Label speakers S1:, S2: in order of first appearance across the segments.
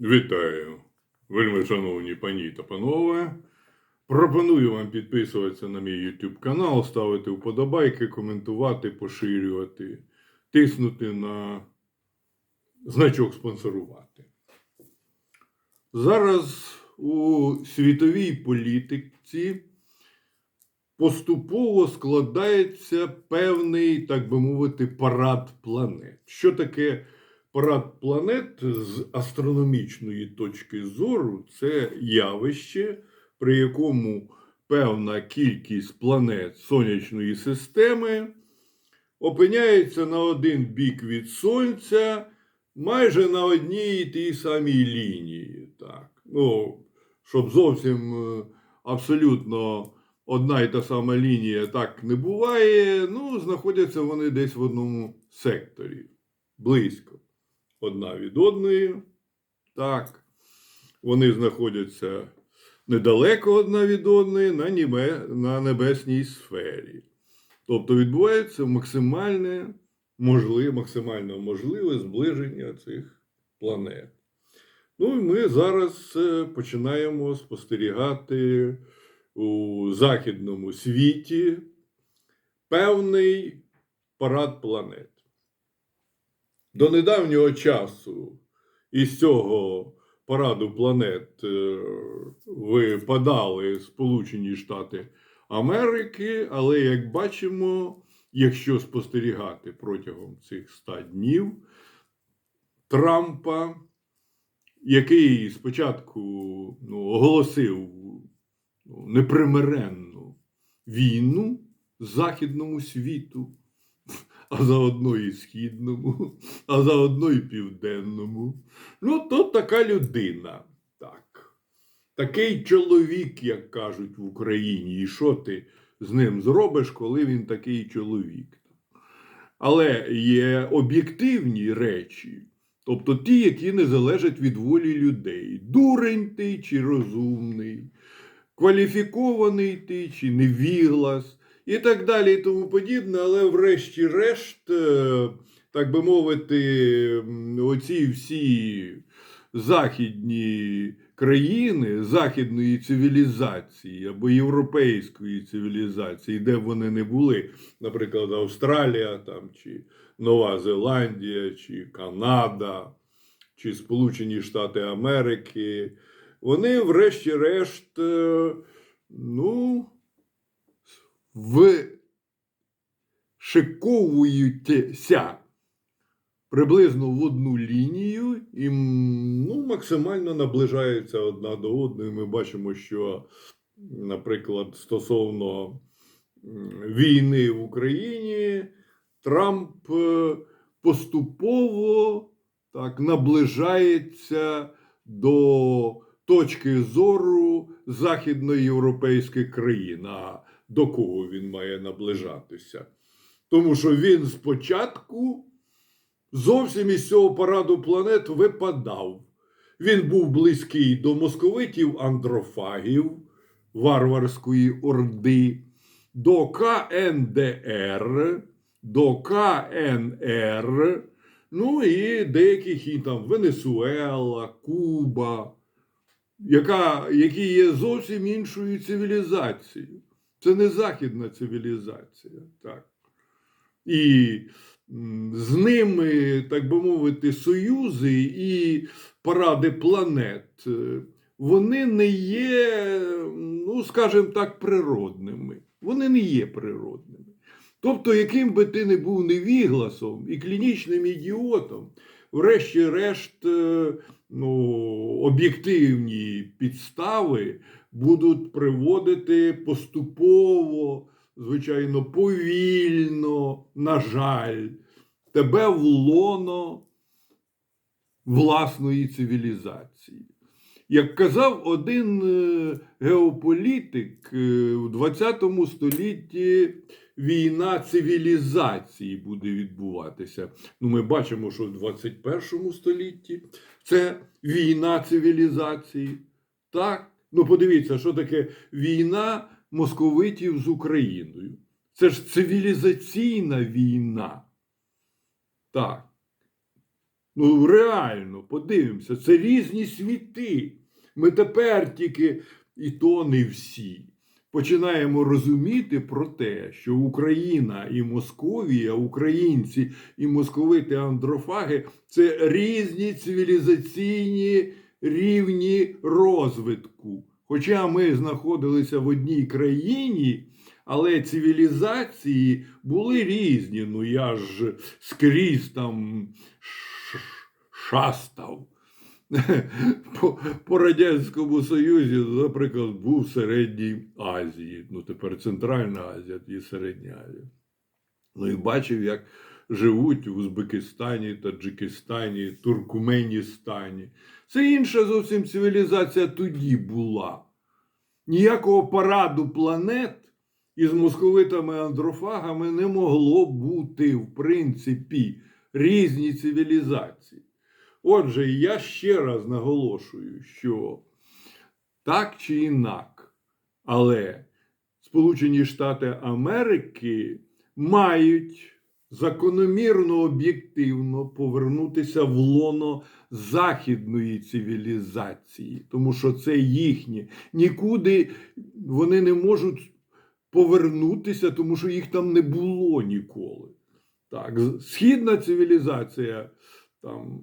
S1: Вітаю, вельми шановні пані та панове. Пропоную вам підписуватися на мій YouTube канал, ставити вподобайки, коментувати, поширювати, тиснути на значок спонсорувати. Зараз у світовій політиці поступово складається певний, так би мовити, парад планет. Що таке парад планет з астрономічної точки зору? Це явище, при якому певна кількість планет сонячної системи опиняється на один бік від Сонця майже на одній і тій самій лінії. Так. Ну, щоб зовсім е, абсолютно одна і та сама лінія так не буває. Ну, знаходяться вони десь в одному секторі. Близько. Одна від одної. Так. Вони знаходяться недалеко одна від одної на, небе, на небесній сфері. Тобто відбувається максимальне можливе, максимально можливе зближення цих планет. Ну і ми зараз е, починаємо спостерігати у західному світі певний парад планет. До недавнього часу. Із цього параду планет е, випадали Сполучені Штати Америки, але як бачимо, якщо спостерігати протягом цих 100 днів Трампа, який спочатку ну, оголосив ну, непримиренну війну західному світу, а заодно і східному, а заодно і південному. Ну, то така людина. Так. Такий чоловік, як кажуть в Україні, і що ти з ним зробиш, коли він такий чоловік? Але є об'єктивні речі, тобто ті, які не залежать від волі людей. Дурень ти чи розумний, кваліфікований ти чи невіглас, і так далі, і тому подібне. Але врешті-решт, е, так би мовити, оці всі західні країни західної цивілізації або європейської цивілізації, де б вони не були, наприклад, Австралія там, чи Нова Зеландія, чи Канада, чи Сполучені Штати Америки, вони, врешті-решт, е, ну, вшиковуються приблизно в одну лінію і ну, максимально наближаються одна до одної. Ми бачимо, що, наприклад, стосовно війни в Україні, Трамп е, поступово так наближається до точки зору західноєвропейських країн. А до кого він має наближатися? Тому що він спочатку зовсім із цього параду планет випадав. Він був близький до московитів андрофагів, варварської орди, до КНДР, до КНР, ну і деяких і там Венесуела, Куба, яка, які є зовсім іншою цивілізацією. Це не західна цивілізація. Так. І з ними, так би мовити, союзи і паради планет, е, вони не є, ну, скажімо так, природними. Вони не є природними. Тобто, яким би ти не був невігласом і клінічним ідіотом, врешті-решт, е, ну, об'єктивні підстави будуть приводити поступово, звичайно, повільно, на жаль, тебе в лоно власної цивілізації. Як казав один е, геополітик, е, в 20 столітті війна цивілізації буде відбуватися. Ну, ми бачимо, що в 21 столітті це війна цивілізації. Так? Ну, подивіться, що таке війна московитів з Україною. Це ж цивілізаційна війна. Так. Ну, реально, подивимося, це різні світи. Ми тепер тільки, і то не всі, починаємо розуміти про те, що Україна і Московія, українці і московити андрофаги це різні цивілізаційні рівні розвитку. Хоча ми знаходилися в одній країні, але цивілізації були різні. Ну я ж скрізь там шастав. По, по Радянському Союзі, наприклад, був в Середній Азії, ну тепер Центральна Азія і Середня Азія. Ну і бачив, як живуть в Узбекистані, Таджикистані, Туркменистані. Це інша зовсім цивілізація тоді була. Ніякого параду планет із московитами-андрофагами не могло бути, в принципі, різні цивілізації. Отже, я ще раз наголошую, що так чи інак, але Сполучені Штати Америки мають закономірно об'єктивно повернутися в лоно західної цивілізації, тому що це їхнє. Нікуди вони не можуть повернутися, тому що їх там не було ніколи. Так, східна цивілізація там.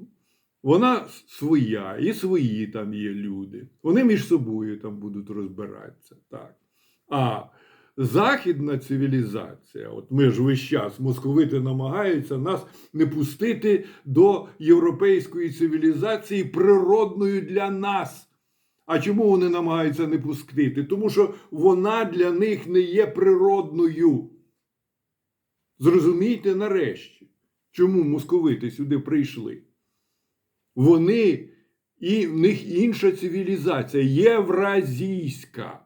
S1: Вона своя, і свої там є люди. Вони між собою там будуть розбиратися. Так. А західна цивілізація, от ми ж весь час московити намагаються нас не пустити до європейської цивілізації природною для нас. А чому вони намагаються не пустити? Тому що вона для них не є природною. Зрозумійте нарешті, чому московити сюди прийшли. Вони і в них інша цивілізація, євразійська,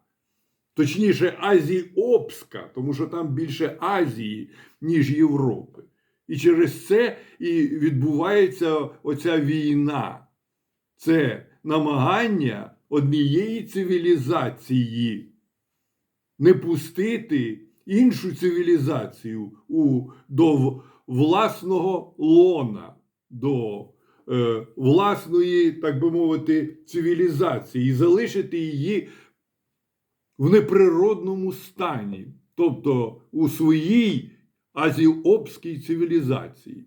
S1: точніше, азіопська, тому що там більше Азії, ніж Європи. І через це і відбувається оця війна. Це намагання однієї цивілізації не пустити іншу цивілізацію у, до власного лона, до власної, так би мовити, цивілізації і залишити її в неприродному стані, тобто у своїй азіопській цивілізації.